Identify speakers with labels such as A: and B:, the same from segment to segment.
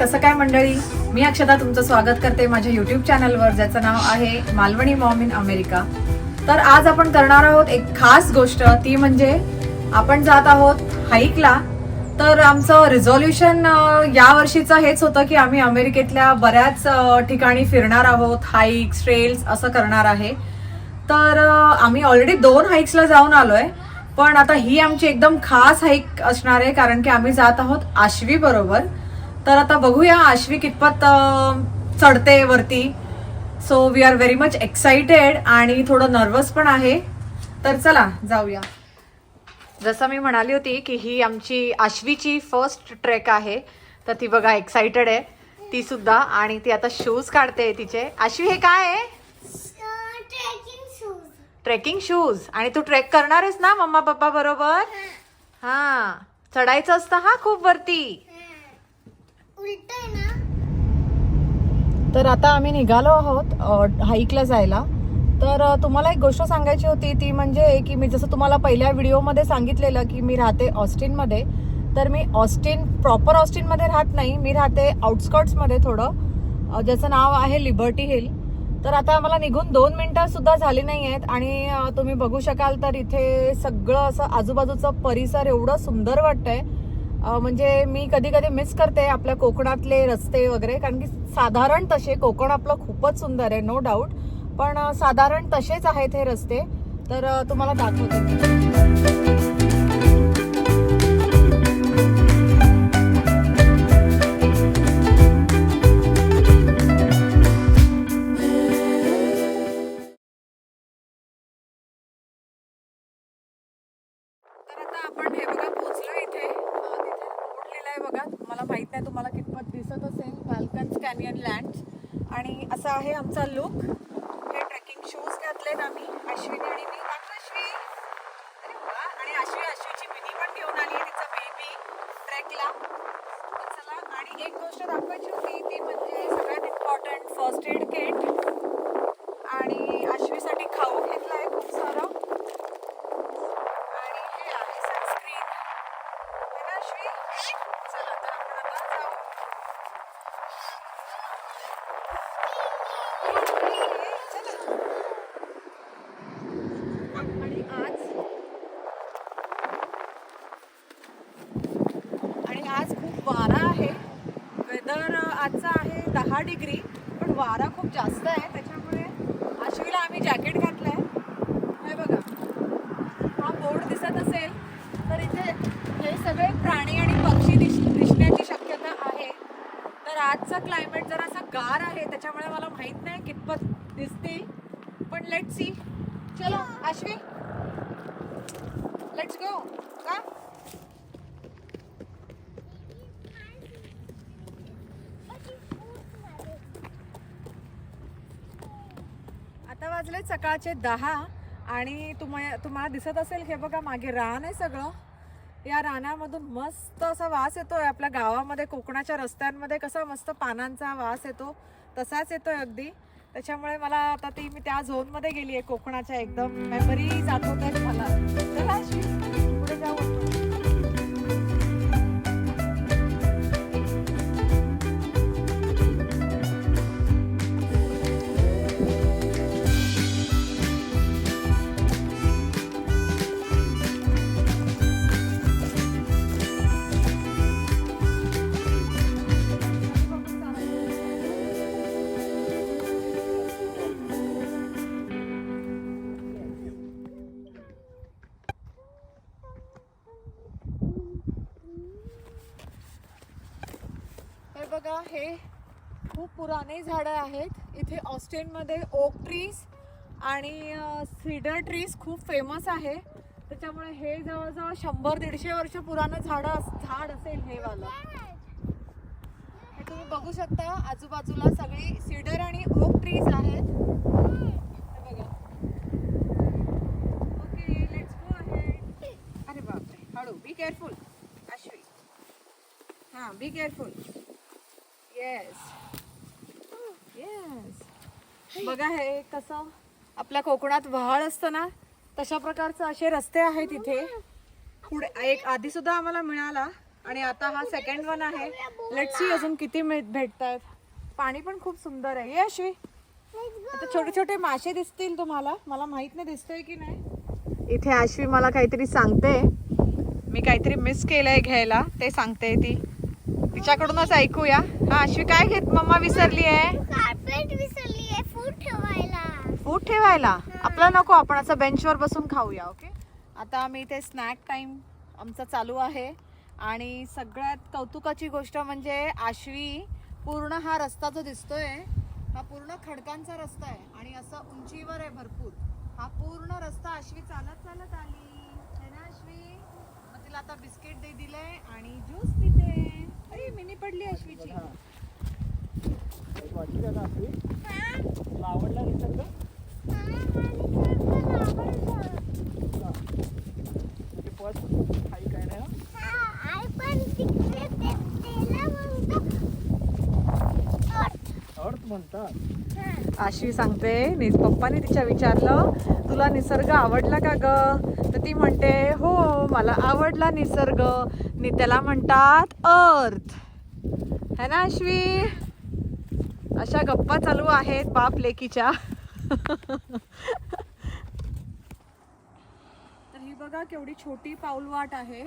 A: कसं काय मंडळी? मी अक्षता तुमचं स्वागत करते माझ्या युट्यूब चॅनलवर ज्याचं नाव आहे मालवणी मॉम इन अमेरिका. तर आज आपण करणार आहोत एक खास गोष्ट ती म्हणजे आपण जात आहोत हाईकला तर आमचं रिझॉल्युशन या वर्षीचं हेच होतं की आम्ही अमेरिकेतल्या बऱ्याच ठिकाणी फिरणार आहोत हाईक्स ट्रेल्स असं करणार आहे. तर आम्ही ऑलरेडी दोन हाईक्सला जाऊन आलो आहे पण आता ही आमची एकदम खास हाईक असणार आहे कारण की आम्ही जात आहोत आश्वी बरोबर. तर आता बघूया आश्वी कितपत चढते वरती. So we are very much excited आणि थोडं नर्वस पण आहे. तर चला जाऊया. जसं मी म्हणाली होती की ही आमची आश्वीची फर्स्ट ट्रेक आहे तर ती बघा एक्साइटेड आहे. ती सुद्धा आणि ती आता शूज काढते तिचे. आश्वी हे काय आहे?
B: ट्रेकिंग शूज
A: ट्रेकिंग शूज आणि तू ट्रेक करणार आहेस ना मम्मा पप्पा बरोबर हा. चढायचं असतं हा खूप वरती.
B: उलट आहे ना.
A: तर आता आम्ही निघालो आहोत हाईकला जायला. तर तुम्हाला एक गोष्ट सांगायची होती ती म्हणजे की मी जसं तुम्हाला पहिल्या व्हिडिओमध्ये सांगितलेलं की मी राहते ऑस्टिनमध्ये तर मी ऑस्टिन प्रॉपर ऑस्टिनमध्ये राहत नाही मी राहते आउटस्कर्ट्समध्ये थोडं. ज्याचं नाव आहे लिबर्टी हिल तर आता आम्हाला निघून दोन मिनटंसुद्धा झाली नाही आहेत आणि तुम्ही बघू शकाल तर इथे सगळं असं आजूबाजूचं परिसर एवढं सुंदर वाटतंय. आहे म्हणजे मी कधी कधी मिस करते आपल्या कोकणातले रस्ते वगैरे कारण की साधारण तसे कोकण आपलं खूपच सुंदर आहे नो डाऊट पण साधारण तसेच आहेत हे रस्ते. तर तुम्हाला दाखवते. फाल्कन्स लँड आणि असा आहे आमचा लुक हे ट्रेकिंग शूज घातलेत आम्ही अश्विनी आणि मी वाटतं अश्वी अरे वा आणि अश्वी अश्वीची मिनी पण घेऊन आली आहे तिचा बेबी ट्रेकला तर चला आणि एक गोष्ट दाखवायची होती ती म्हणजे सगळ्यात इम्पॉर्टंट फर्स्ट एड किट आणि अश्वीसाठी खाऊ घेतलाय खूप सारं आणि हे आहे सनस्क्रीन है ना अश्वी चला तर आपण आता जाऊ चला. आणि आज आणि आज खूप वारा आहे. वेदर आजचा आहे दहा डिग्री पण वारा खूप जास्त आहे. त्याच्यामुळे आश्वीला आम्ही जॅकेट घातलं आहे हे बघा. हा बोर्ड दिसत असेल तर इथे हे सगळे प्राणी आणि पक्षी दिस दिसण्याची शक्यता आहे. तर आजचं क्लायमेट जरासा गार आहे त्याच्यामुळे मला माहीत नाही कितपत दिसतील. पण लेट सी चलो आश्वी लेट्स गो का आता वाजले सकाळचे दहा आणि तुम्हा तुम्हाला दिसत असेल हे बघा मागे रान आहे सगळं. या रानामधून मस्त असा वास येतोय. आपल्या गावामध्ये कोकणाच्या रस्त्यांमध्ये कसा मस्त पानांचा वास येतो. तसाच येतोय अगदी. त्याच्यामुळे मला आता ती मी त्या झोनमध्ये गेली आहे कोकणाच्या एकदम. मेमरी जात आहेत मला. चला पुढे जाऊ हे बघा हे खूप पुराने झाडं आहेत. इथे ऑस्टेनमध्ये ओक ट्रीज आणि सीडर ट्रीज खूप फेमस आहे. त्याच्यामुळे हे जवळजवळ शंभर दीडशे वर्ष पुराणं झाडं झाड असेल हे वालं. हे तुम्ही बघू शकता आजूबाजूला सगळी सीडर आणि ओक ट्रीज आहेत. बघा. ओके लेट्स गो अरे बापरे हळू बी केअरफुल अश्वी हां बी केअरफुल येस येस बघा हे कसं आपल्या कोकणात व्हाळ असतं ना तशा प्रकारचं असे रस्ते आहेत इथे. पुढे एक आधी सुद्धा आम्हाला मिळाला आणि आता हा सेकंड वन आहे. लेट्स सी अजून किती भेटत आहेत पाणी पण खूप सुंदर आहे. ये अश्वी आता छोटे छोटे मासे दिसतील तुम्हाला. मला माहीत नाही दिसतोय की नाही. इथे अश्वी मला काहीतरी सांगते. मी काहीतरी मिस केलंय घ्यायला. ते सांगते ती. तिच्याकडूनच ऐकूया. हा अश्वी काय घेत मम्मा विसरली आहे?
B: कार्पेट विसरली आहे फूड ठेवायला.
A: फूड ठेवायला? आपला नको आपण असं बेंचवर बसून खाऊया ओके आता आम्ही इथे स्नॅक टाइम आमचा चालू आहे. आणि सगळ्यात कौतुकाची गोष्ट म्हणजे आश्वी पूर्ण हा रस्ता जो दिसतोय हा पूर्ण खडकांचा रस्ता आहे. आणि असं उंचीवर आहे भरपूर. हा पूर्ण रस्ता आश्वी चालत चालत आली. है ना आश्वी मग तिला आता बिस्किट दे दिलंय आणि ज्यूस पिते अरे मिनी पडली आश्वीची
C: वाटली का आपली तुला आवडला निसर्ग ते फर्स्ट काही काय नाही हं? अर्थ म्हणतात.
A: आशी सांगते निस पप्पाने तिच्या विचारलं तुला निसर्ग आवडला का ग? तर ती म्हणते हो मला आवडला निसर्ग. नि त्याला म्हणतात अर्थ. है ना आश्वी? अशा गप्पा चालू आहेत बाप लेकीच्या. तर ही बघा केवढी छोटी पाऊलवाट आहे.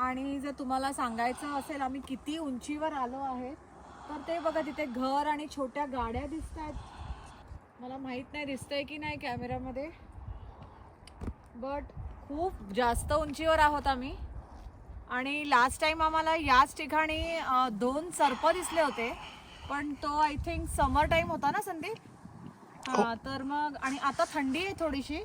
A: आणि जर तुम्हाला सांगायचं असेल आम्ही किती उंचीवर आलो आहे तर ते बघा तिथे घर आणि छोट्या गाड्या दिसत आहेत मला माहीत नाही दिसतंय की नाही कॅमेऱ्यामध्ये बट खूप जास्त उंचीवर आहोत आम्ही. आणि लास्ट टाइम आम्हाला याच ठिकाणी दोन सर्प दिसले होते. पण तो आय थिंक समर टाइम होता ना संदीप? हा तर मग आणि आता थंडी आहे थोडीशी.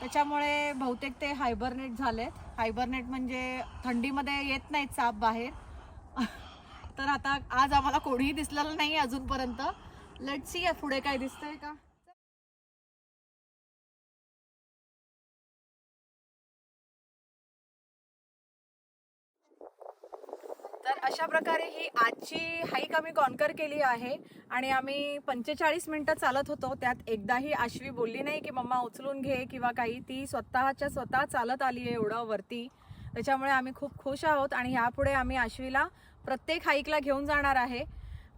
A: त्याच्यामुळे बहुतेक ते हायबरनेट झालेत. हायबरनेट म्हणजे थंडीमध्ये येत नाहीत साप बाहेर. तर आता आज आम्हाला कोणीही दिसलेलं नाही अजूनपर्यंत. लेट सी पुढे काय दिसतंय का? तर अशा प्रकारे ही आजची हाईक आम्ही कॉन्कर केली आहे आणि आम्ही पंचेचाळीस मिनिटं चालत होतो. त्यात एकदाही आश्वी बोलली नाही की मम्मा उचलून घे किंवा काही. ती स्वतःच्या स्वतः चालत आली आहे एवढं वरती. त्याच्यामुळे आम्ही खूप खुश आहोत आणि ह्यापुढे आम्ही आश्वीला प्रत्येक हाईकला घेऊन जाणार आहे.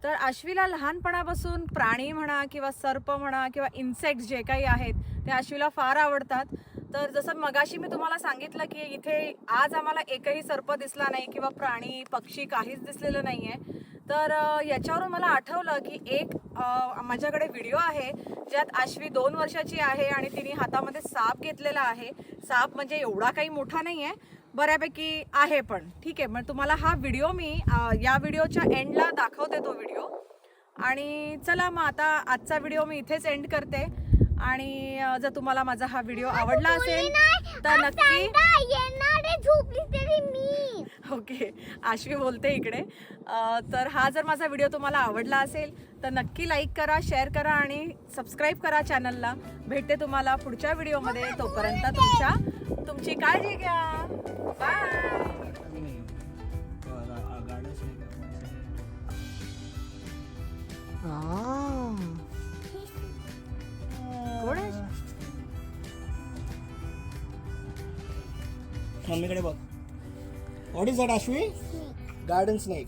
A: तर आश्वीला लहानपणापासून प्राणी म्हणा किंवा सर्प म्हणा किंवा इन्सेक्ट्स जे काही आहेत ते आश्वीला फार आवडतात. तर जसं मगाशी मी तुम्हाला सांगितलं की इथे आज आम्हाला एकही सर्प दिसला नाही किंवा प्राणी पक्षी काहीच दिसलेलं नाही आहे तर याच्यावरून मला आठवलं की एक माझ्याकडे व्हिडिओ आहे ज्यात आश्वी दोन वर्षाची आहे आणि तिने हातामध्ये साप घेतलेला आहे. साप म्हणजे एवढा काही मोठा नाही आहे बऱ्यापैकी आहे पण. ठीक आहे मग तुम्हाला हा व्हिडिओ मी या व्हिडिओच्या एंडला दाखवते तो व्हिडिओ आणि चला मग आता आजचा व्हिडिओ मी इथेच एंड करते. आणि जर तुम्हाला माझा हा व्हिडिओ आवडला असेल तर नक्की
B: येणारे झोपली तरी मी.
A: ओके आश्वी बोलते इकडे. तर हा जर माझा व्हिडिओ तुम्हाला आवडला असेल तर नक्की लाईक करा शेअर करा आणि सबस्क्राईब करा चॅनलला भेटते तुम्हाला पुढच्या व्हिडिओमध्ये. तोपर्यंत तुमच्या तुमची काळजी घ्या. बाय
C: नाही मम्मीकडे बघ. What is that Ashvi garden snake